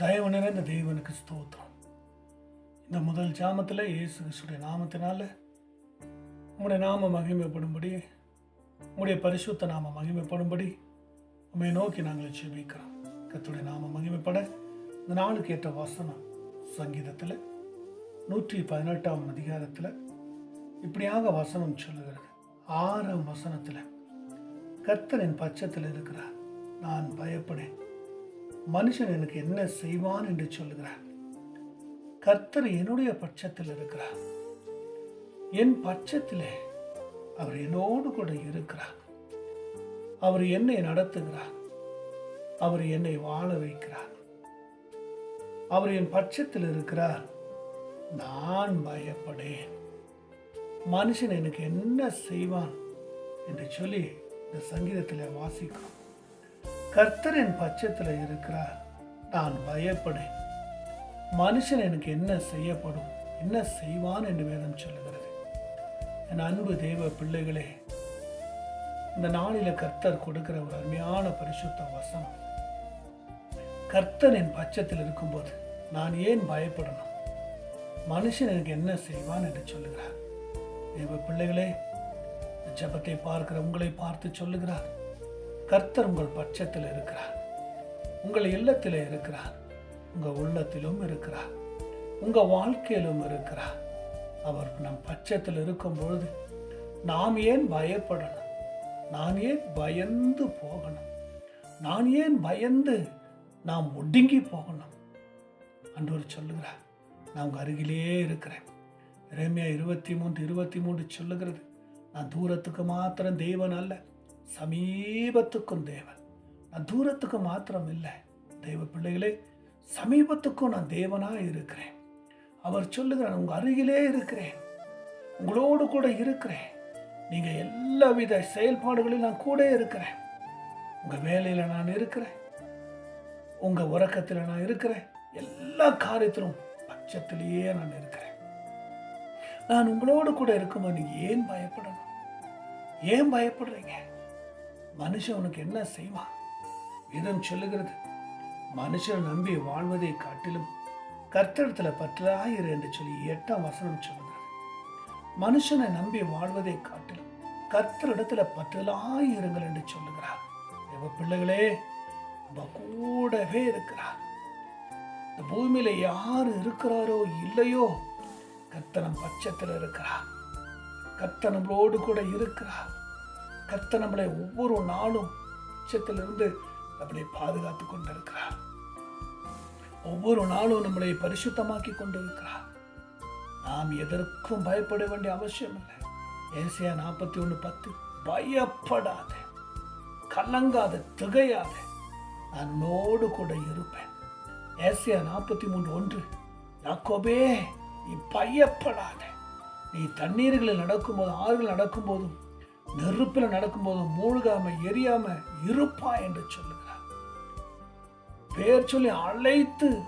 தயவு நிறைந்த தெய்வனுக்கு ஸ்தோத்திரம். இந்த முதல் ஜாமத்தில் இயேசு கிறிஸ்துடைய நாமத்தினால உங்களுடைய நாம மகிமைப்படும்படி உங்களுடைய பரிசுத்த நாம மகிமைப்படும்படி உண்மையை நோக்கி நாங்கள் செபிக்கிறோம் கத்துடைய நாம மகிமைப்பட இந்த நாளுக்கு ஏற்ற வசனம் சங்கீதத்தில் நூற்றி பதினெட்டாம் அதிகாரத்தில் இப்படியாக வசனம் சொல்லுகிறது. ஆறாம் வசனத்தில் கர்த்தரின் பட்சத்தில் இருக்கிறார் நான் பயப்படேன். மனுஷன் எனக்கு என்ன செய்வான் என்று சொல்லுகிறார். கர்த்தர் என்னுடைய பட்சத்தில் இருக்கிறார். என் பட்சத்திலே அவர் என்னோடு கூட இருக்கிறார். அவர் என்னை நடத்துகிறார். அவர் என்னை வாழ வைக்கிறார். அவர் என் பட்சத்தில் இருக்கிறார். நான் பயப்படேன். மனுஷன் எனக்கு என்ன செய்வான் என்று சொல்லி இந்த சங்கீதத்தில் வாசிக்கிறோம். கர்த்தர் என் பட்சத்தில் இருக்கிறார். நான் பயப்படேன். மனுஷன் எனக்கு என்ன செய்யப்படும் என்ன செய்வான் என்று வேதம் சொல்லுகிறது. என் அன்பு தெய்வ பிள்ளைகளே இந்த நாளில் கர்த்தர் கொடுக்கிற ஒரு அருமையான பரிசுத்த வசனம். கர்த்தரின் என் பட்சத்தில் இருக்கும்போது நான் ஏன் பயப்படணும்? மனுஷன் எனக்கு என்ன செய்வான் என்று சொல்லுகிறார். தெய்வ பிள்ளைகளே ஜபத்தை பார்க்கிற உங்களை பார்த்து சொல்லுகிறார். கர்த்தர் உங்கள் பட்சத்தில் இருக்கிறார். உங்கள் இல்லத்தில் இருக்கிறார். உங்கள் உள்ளத்திலும் இருக்கிறார். உங்கள் வாழ்க்கையிலும் இருக்கிறார். அவர் நம் பட்சத்தில் இருக்கும் பொழுது நாம் ஏன் பயப்படணும்? நான் ஏன் பயந்து போகணும்? நான் ஏன் பயந்து நாம் ஒடுங்கி போகணும்? அன்றவர் சொல்லுகிறார் நான் உங்கள் அருகிலே இருக்கிறேன். இறைமையா இருபத்தி மூன்று இருபத்தி மூன்று சொல்லுகிறது நான் தூரத்துக்கு மாத்திரம் தெய்வன் அல்ல. சமீபத்துக்கும் தேவன். நான் தூரத்துக்கு மாத்திரம் இல்லை தெய்வ பிள்ளைகளே சமீபத்துக்கும் நான் தேவனாக இருக்கிறேன். அவர் சொல்லுகிறார் உங்கள் அருகிலே இருக்கிறேன். உங்களோடு கூட இருக்கிறேன். நீங்கள் எல்லா வித செயல்பாடுகளிலும் நான் கூட இருக்கிறேன். உங்கள் வேலையில் நான் இருக்கிறேன். உங்கள் உறக்கத்தில் நான் இருக்கிறேன். எல்லா காரியத்திலும் பட்சத்திலேயே நான் இருக்கிறேன். நான் உங்களோடு கூட இருக்கும்போது நீங்கள் ஏன் பயப்படணும்? ஏன் பயப்படுறீங்க? மனுஷனுக்கு என்ன செய்வான்? வேதம் சொல்லுகிறது மனுஷன் நம்பி வாழ்வதை காட்டிலும் கர்த்தரிடத்தில் பற்றாயிரு என்று சொல்லி எட்டாம் வசனம் சொல்லுகிறது. மனுஷனை நம்பி வாழ்வதை காட்டிலும் கர்த்தரிடத்தில் பற்றலாயிருங்கள் என்று சொல்லுகிறார். எவ பிள்ளைகளே நம்ம கூடவே இருக்கிறார். இந்த பூமியில யார் இருக்கிறாரோ இல்லையோ கர்த்தனம் பட்சத்தில் இருக்கிறார். கர்த்தர் கூட இருக்கிறார். கர்த்த நம்மளை ஒவ்வொரு நாளும் உச்சத்திலிருந்து நம்மளை பாதுகாத்து கொண்டிருக்கிறார். ஒவ்வொரு நாளும் நம்மளை பரிசுத்தமாக்கி கொண்டிருக்கிறார். நாம் எதற்கும் பயப்பட வேண்டிய அவசியம் இல்லை. ஏசியா நாற்பத்தி ஒன்று பத்து பயப்படாத கலங்காத திகையாத நான் உன்னோடு கூட இருப்பேன். ஏசியா நாற்பத்தி மூன்று ஒன்று யாக்கோபே நீ பயப்படாத நீ தண்ணீர்களில் நடக்கும்போது ஆறுகள் நடக்கும்போதும் நெருப்பில் நடக்கும்போது மூழ்காம எரியாம இருப்பா என்று சொல்லுகிறார். பெயர் சொல்லி அழைத்து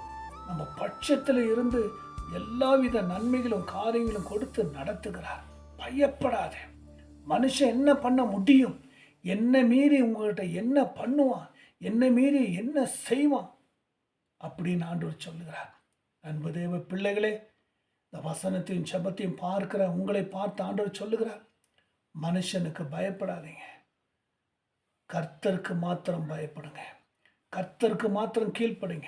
நம்ம பட்சத்தில் இருந்து எல்லாவித நன்மைகளும் காரியங்களும் கொடுத்து நடத்துகிறார். பயப்படாத. மனுஷன் என்ன பண்ண முடியும்? என்ன மீறி உங்கள்கிட்ட என்ன பண்ணுவான்? என்ன மீறி என்ன செய்வான்? அப்படின்னு ஆண்டவர் சொல்லுகிறார். அன்பு தேவ பிள்ளைகளே இந்த வசனத்தையும் செபத்தையும் பார்க்கிற உங்களை பார்த்து ஆண்டவர் சொல்லுகிறார். மனுஷனுக்கு பயப்படாதீங்க. கர்த்தருக்கு மாத்திரம் பயப்படுங்க. கர்த்தருக்கு மாத்திரம் கீழ்ப்படுங்க.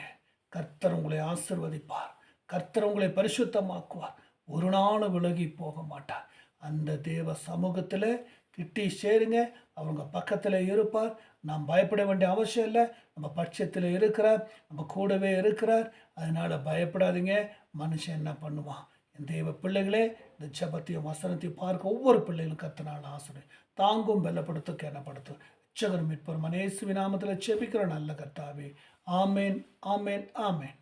கர்த்தர் உங்களை ஆசிர்வதிப்பார். கர்த்தர் உங்களை பரிசுத்தமாக்குவார். ஒரு நாளும் விலகி போக மாட்டார். அந்த தேவ சமூகத்தில் கிட்டி சேருங்க. அவங்க பக்கத்தில் இருப்பார். நாம் பயப்பட வேண்டிய அவசியம் இல்லை. நம்ம பட்சத்தில் இருக்கிறார். நம்ம கூடவே இருக்கிறார். அதனால் பயப்படாதீங்க. மனுஷன் என்ன பண்ணுவான்? என் பிள்ளைகளே இந்த ஜபத்தையும் வசனத்தையும் பார்க்க ஒவ்வொரு பிள்ளைகளும் கத்தனால ஆசனை தாங்கும் வெள்ளப்படுத்தும் கேனப்படுத்தும் இச்சகர் மீட்பர் மனேசு நாமத்தில் செபிக்கிற நல்ல கர்த்தாவே. ஆமேன் ஆமேன் ஆமேன்.